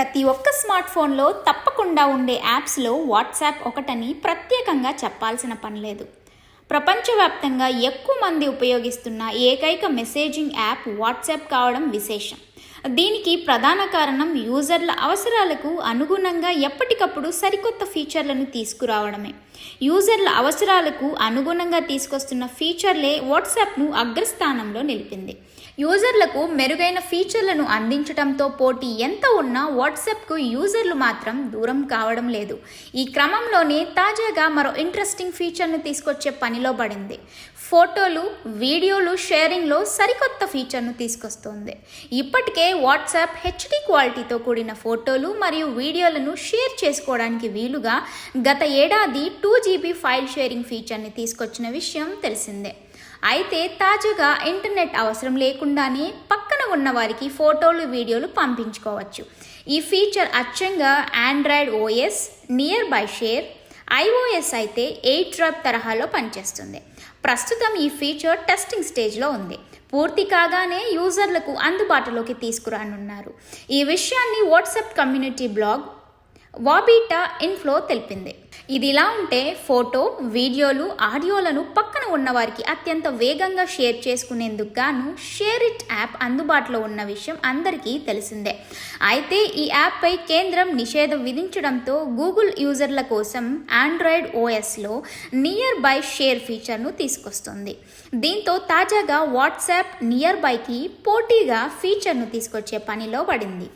ప్రతి ఒక్క స్మార్ట్ ఫోన్లో తప్పకుండా ఉండే యాప్స్లో వాట్సాప్ ఒకటని ప్రత్యేకంగా చెప్పాల్సిన పని లేదు. ప్రపంచవ్యాప్తంగా ఎక్కువ మంది ఉపయోగిస్తున్న ఏకైక మెసేజింగ్ యాప్ వాట్సాప్ కావడం విశేషం. దీనికి ప్రధాన కారణం యూజర్ల అవసరాలకు అనుగుణంగా ఎప్పటికప్పుడు సరికొత్త ఫీచర్లను తీసుకురావడమే. యూజర్ల అవసరాలకు అనుగుణంగా తీసుకొస్తున్న ఫీచర్లే వాట్సాప్ను అగ్రస్థానంలో నిలిపింది. యూజర్లకు మెరుగైన ఫీచర్లను అందించడంతో పోటీ ఎంత ఉన్నా వాట్సాప్కు యూజర్లు మాత్రం దూరం కావడం లేదు. ఈ క్రమంలోనే తాజాగా మరో ఇంట్రెస్టింగ్ ఫీచర్ను తీసుకొచ్చే పనిలో పడింది. ఫోటోలు వీడియోలు షేరింగ్లో సరికొత్త ఫీచర్ను తీసుకొస్తుంది. ఇప్పటికే వాట్సాప్ హెచ్డి క్వాలిటీతో కూడిన ఫోటోలు మరియు వీడియోలను షేర్ చేసుకోవడానికి వీలుగా గత ఏడాది టూ జీబీ ఫైల్ షేరింగ్ ఫీచర్ని తీసుకొచ్చిన విషయం తెలిసిందే. అయితే తాజాగా ఇంటర్నెట్ అవసరం లేకుండానే పక్కన ఉన్న వారికి ఫోటోలు వీడియోలు పంపించుకోవచ్చు. ఈ ఫీచర్ అచ్చంగా Android OS nearby share iOS అయితే ఎయిట్ డ్రాప్ తరహాలో పనిచేస్తుంది. ప్రస్తుతం ఈ ఫీచర్ టెస్టింగ్ స్టేజ్లో ఉంది. పూర్తి కాగానే యూజర్లకు అందుబాటులోకి తీసుకురానున్నారు. ఈ విషయాన్ని వాట్సాప్ కమ్యూనిటీ బ్లాగ్ వాబీటా ఇన్ఫ్లో తెలిపింది. ఇదిలా ఉంటే ఫోటో వీడియోలు ఆడియోలను పక్కన ఉన్నవారికి అత్యంత వేగంగా షేర్ చేసుకునేందుకు గాను షేర్ ఇట్ యాప్ అందుబాటులో ఉన్న విషయం అందరికీ తెలిసిందే. అయితే ఈ యాప్పై కేంద్రం నిషేధం విధించడంతో గూగుల్ యూజర్ల కోసం ఆండ్రాయిడ్ ఓఎస్లో నియర్ బై షేర్ ఫీచర్ను తీసుకొస్తుంది. దీంతో తాజాగా వాట్సాప్ నియర్ బైకి పోటీగా ఫీచర్ను తీసుకొచ్చే పనిలో పడింది.